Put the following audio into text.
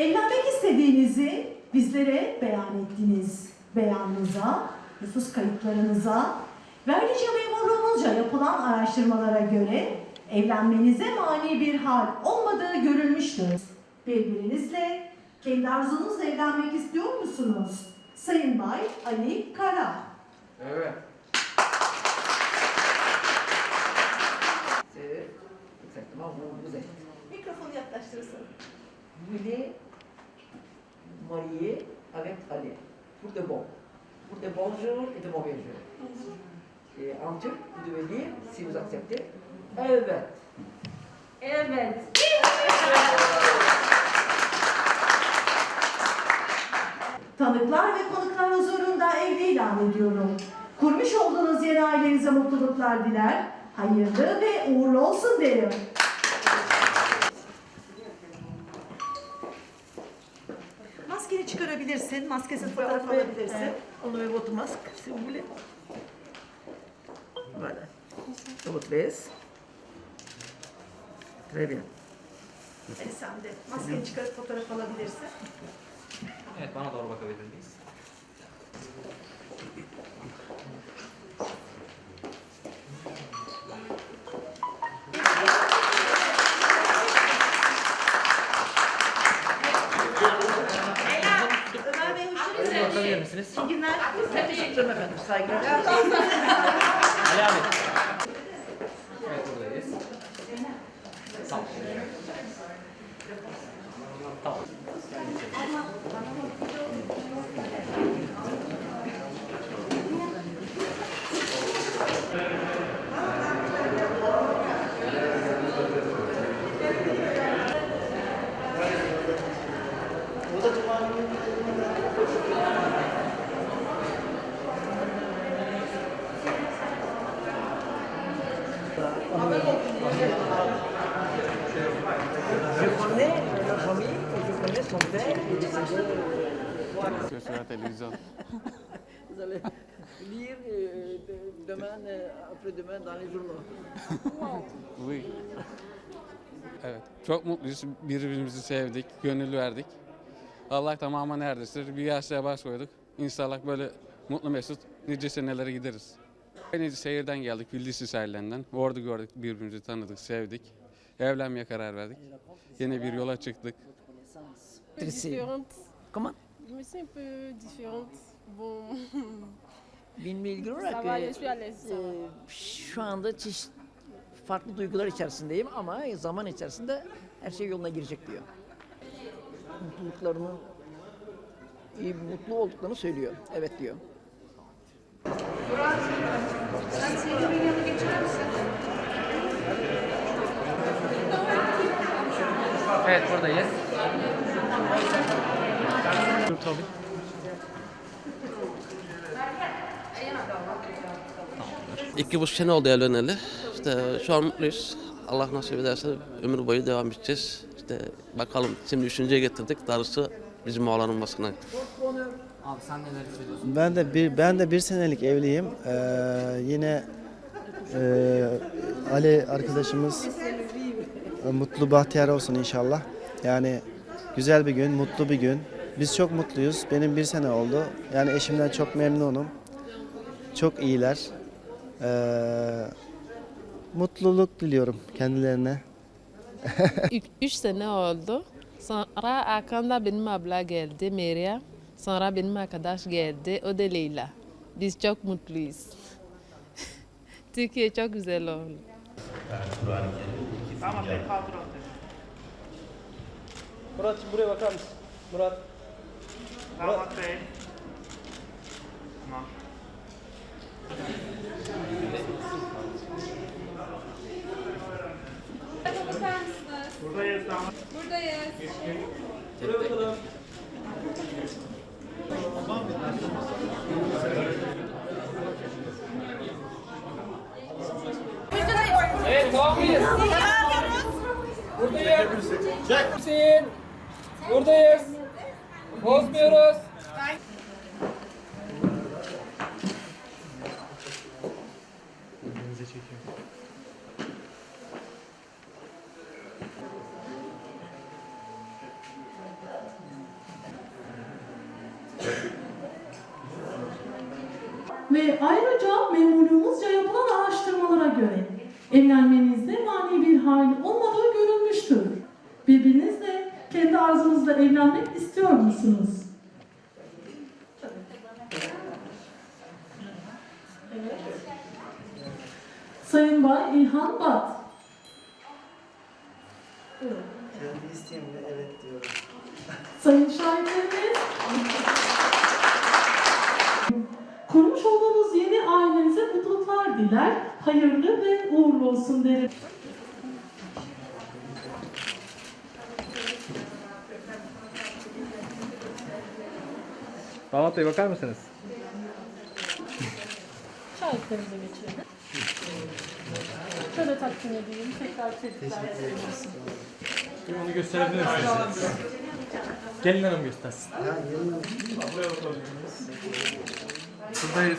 Evlenmek istediğinizi bizlere beyan ettiniz. Beyanınıza, nüfus kayıtlarınıza, vergice memurluğunuzca yapılan araştırmalara göre evlenmenize mani bir hal olmadığı görülmüştür. Birbirinizle kendi arzunuzla evlenmek istiyor musunuz? Sayın Bay Ali Kara. Evet. Mikrofonu yaklaştırırsanız. Vous marier avec Ali. Pour de bon. Pour de bons jours et de mauvais jours. Et en turc, vous devez dire, si vous acceptez, evet. Evet. Tanıklar ve konuklar huzurunda evli ilan ediyorum. Kurmuş olduğunuz yeni ailenize mutluluklar diler, hayırlı ve uğurlu olsun derim. Çıkarabilirsin, maskesiz fotoğraf alabilirsin. Enlevez votre masque, si vous voulez. Voilà. Votre aise. Très bien. E sen de maskeni çıkarıp fotoğraf alabilirsin. Evet bana doğru bakabilir miyiz? Misiniz? İyi günler. Canım efendim, saygılar. Ali abi. Evet buradayız. Tamam. Tamam. Je connais la famille, et je connais son père, et ses Sur la télévision. Vous allez lire euh, de- demain, euh, après-demain dans les journaux. Oui. Evet. Çok mutluyuz. Birbirimizi sevdik, gönül verdik. Allah tamamen neredesin? Bir yaşlığa baş koyduk. İnşallah böyle mutlu mesut nice senelere gideriz. Aynı şehirden geldik, Bildisi sahillerinden. Orada gördük, birbirimizi tanıdık, sevdik. Evlenmeye karar verdik. Yeni bir yola çıktık. Différente. Comment Je me sens un peu différente. Bon, Benimle ilgili olarak ça va, e, e, şu anda çeşit farklı duygular içerisindeyim ama zaman içerisinde her şey yoluna girecek diyor. Mutluluklarının iyi, mutlu olduklarını söylüyor. Evet diyor. Evet buradayız. Tabii. İki buçuk sene oldu evleneli. İşte şu an mutluyuz. Allah nasip ederse ömür boyu devam edeceğiz. İşte bakalım şimdi üçüncüye getirdik. Darısı bizim oğlanın basına. Abi sen neler hissediyorsun? Ben de bir ben de bir senelik evliyim. Ee, yine e, Ali arkadaşımız e, mutlu bahtiyar olsun inşallah. Yani güzel bir gün, mutlu bir gün. Biz çok mutluyuz. Benim bir sene oldu. Yani eşimden çok memnunum. Çok iyiler. Ee, mutluluk diliyorum kendilerine. Üç, üç sene oldu. Sonra arkamda benim abla geldi Meryem. Sonra benim arkadaş geldi. O da Leyla. Biz çok mutluyuz. Türkiye çok güzel oldu. Murat buraya bakar mısın? Murat. Murat. Bey. Buradayız. Buradayız. Buraya bakalım. Evet tamam mıyız? Buradayız. Hüseyin. Buradayız. Bozmuyoruz. Ve ayrıca memurluğumuzca yapılan araştırmalara göre evlenmenizde istiyor musunuz? Sayın Bay İlhan Bat. Kendi isteğimle evet diyorum. Sayın şahitlerimiz, kurmuş olduğunuz yeni ailenize mutluluklar diler, hayırlı ve uğurlu olsun derim. Damat Bey bakar mısınız? Şahitlerimize geçelim. Şöyle takdim edeyim, tekrar tebrikler. Onu gösterebilir misiniz? Gelin hanım göstersin. Buradayız.